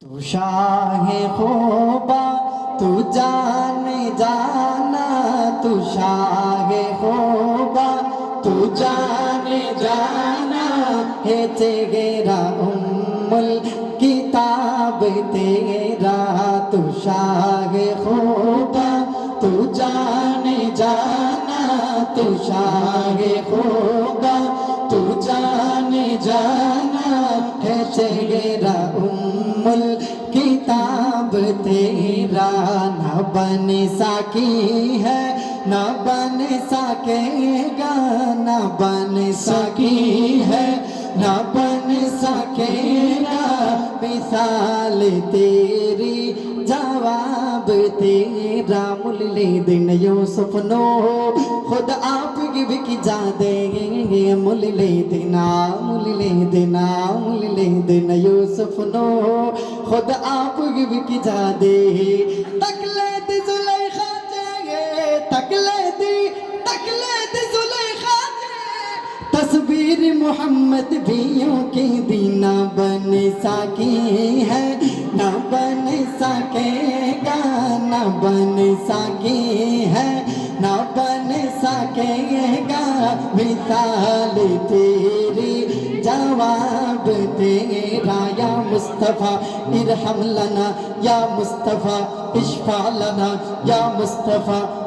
تو شاہ خوبا تو جان جانا تو شاہ خوبا تو جان جانا ہے تیرا ام کتاب تیرا تو شاہ خوبا تو جان جانا تو شاہ خوبا تو جان جانا نہ بن سکے گا، نہ بن سکی ہے، نہ بن سکے گا۔ مثال تیری، جواب تیرا۔ ملے دن یوسف نو، خود آپ کی بھی کی جا دیں گے۔ ملے دینا ملے دینا ملے دینا یوسف نو، خود آپ کی بھی کی جا دے تکلے تصویر محمد بھیوں کی دینا بن سکی ہے، نہ بن سکے گا، نہ بن سکی ہے، نہ بن سکے گا۔ مثال تیری جواب تیرا، یا مصطفیٰ ارحم لنا، یا مصطفیٰ اشفا لنا، یا مصطفیٰ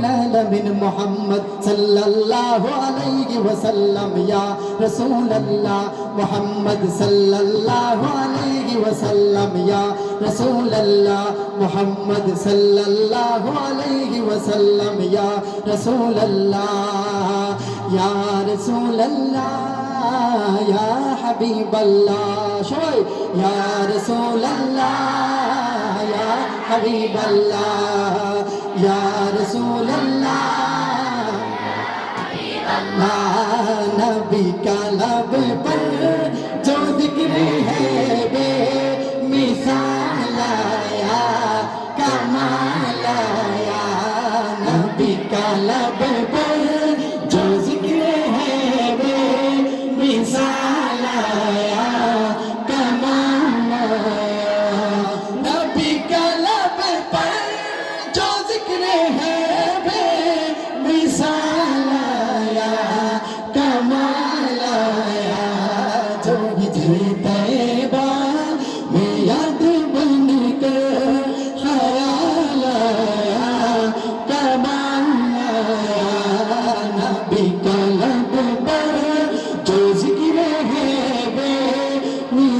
الهدى من محمد صلى الله عليه وسلم. يا رسول الله محمد صلى الله عليه وسلم. يا رسول الله محمد صلى الله عليه وسلم. يا رسول الله يا رسول الله يا حبيب الله. شوي. يا رسول الله يا حبيب الله. يا رسول اللہ۔ نبی کا لب پر جو ذکر ہے بے مثال آیا، کمال آیا۔ نبی کا لب پر جو ذکر ہے بے مثال آیا، کمال آیا۔ نبی کا لب پر جو ذکر ہے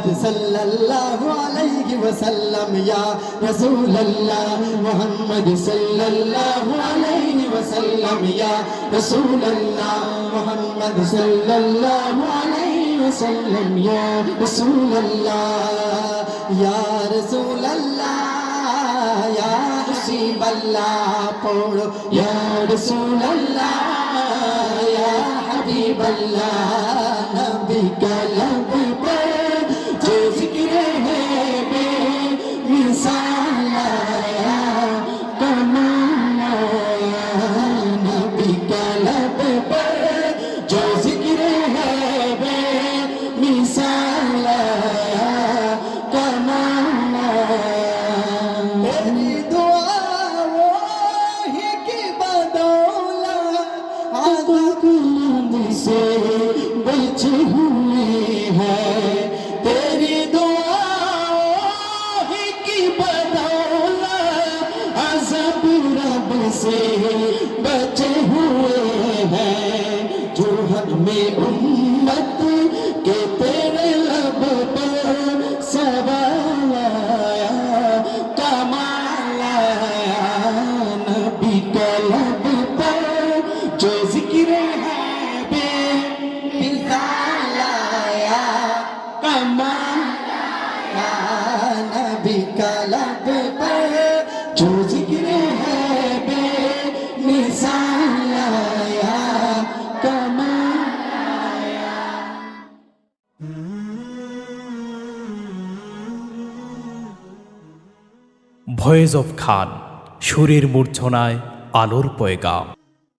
محمد صلى الله عليه وسلم يا رسول الله. محمد صلى الله عليه وسلم يا رسول الله. محمد صلى الله عليه وسلم يا رسول الله. يا رسول الله يا حبيب الله قول يا رسول الله يا حبيب الله. تیری دعا کی بدولت عذاب رب بچے ہوئے ভয়েস অফ খান সুরের মূর্ছনায় আলোর পয়গাম।